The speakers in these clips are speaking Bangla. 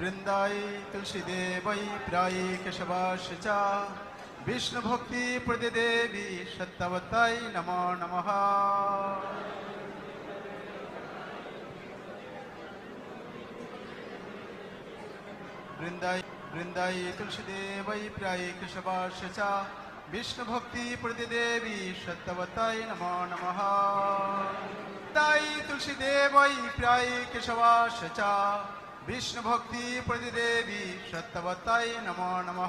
বৃন্দাই তুলসীদেবৈ প্রায়ী কেশবাস চ বিষ্ণুভক্তি প্রতিদেবী সত্যবতাই নমো নমঃ। বৃন্দাই বৃন্দাই তুলসীদেবৈ প্রায়ী কেশবাস চ বিষ্ণুভক্তি প্রতিদেবী সত্যবতাই নমো নমঃ। তাই তুলসীদেবৈ প্রায়ী কেশবাস চ বিষ্ণুভক্তি প্রতিদেবী সত্যবতাই নম নম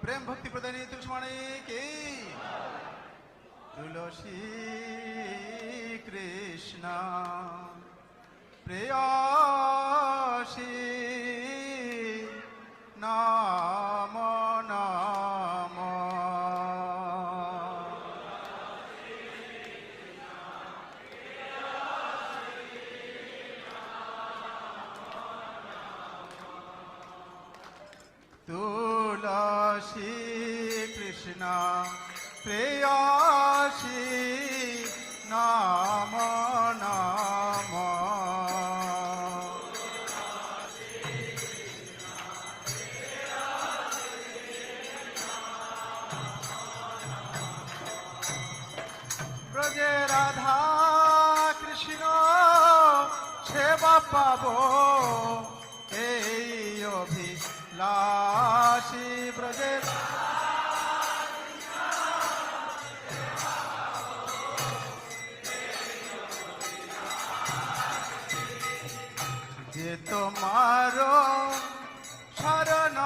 প্রেম ভক্তি প্রদানী তুষ্মণে কে কি তুলসী কৃষ্ণ প্রেয়সী তুলসী কৃষ্ণ প্রেয়সী নাম নাম। ব্রজে রাধা কৃষ্ণ সেবা পাব এই অভিলাষী ব্রজে যে তোমার শরণ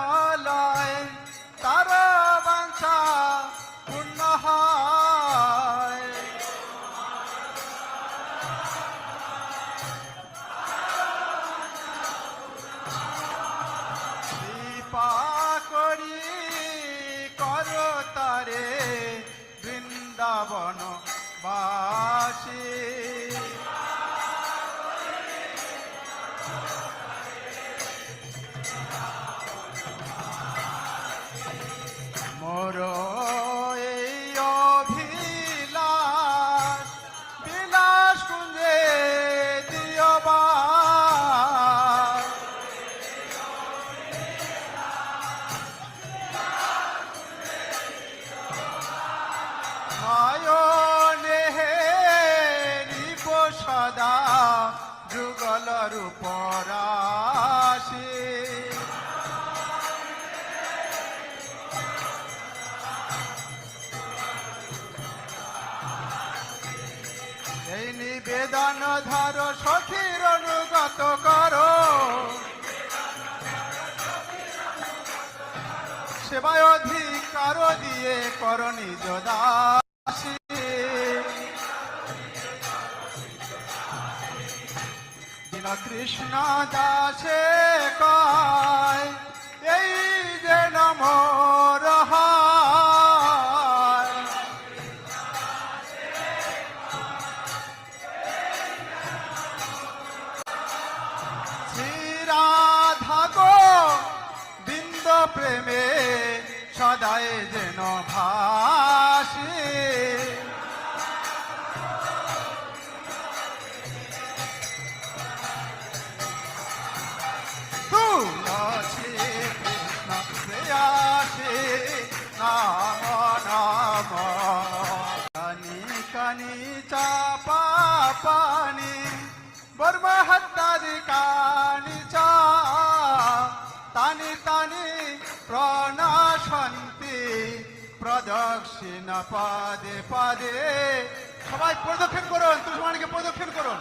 কৃপা করি কর তারে বৃন্দাবন বাসী যুগল রূপরাশি এই নিবেদন ধর সখীর অনুগত করো। সেবায় অধিকার দিয়ে কর নিজ দিন কৃষ্ণ দাসে কয়, এই যে নম রহায় শ্রীরাধা গো, বিন্দ প্রেমে সদায় যেন ভাসে। পানি বর্মহত্তাদি কানি চা তানি তানি প্রণাশন্তি প্রদক্ষিণ পাদে পাদে সবাই প্রদক্ষিণ করুন তুষমানকে প্রদক্ষিণ করুন।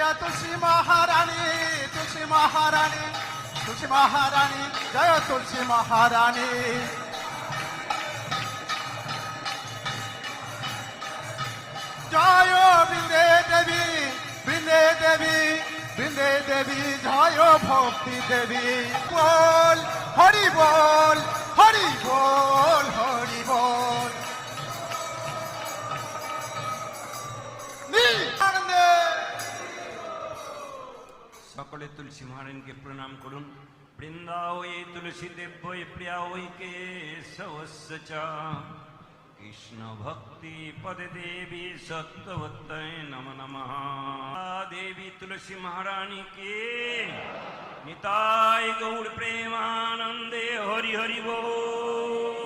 জয় তুলসী মহারানী তুলসী মহারানী তুলসী মহারানী, জয় তুলসী মহারানী। জয় বৃন্দে দেবী বৃন্দে দেবী বৃন্দে দেবী, জয় ভক্তি দেবী। বল সকলে তুলসী মহারানীকে প্রণাম করুন। বৃন্দা ওই তুলসী দেব্য প্রিয়া ওই কে কৃষ্ণ ভক্তি পদে দেবী সত্যবত্তয় নম নমঃ। দেবী তুলসী মহারানী কে নিতাই গৌর প্রেমানন্দে হরি হরি বল।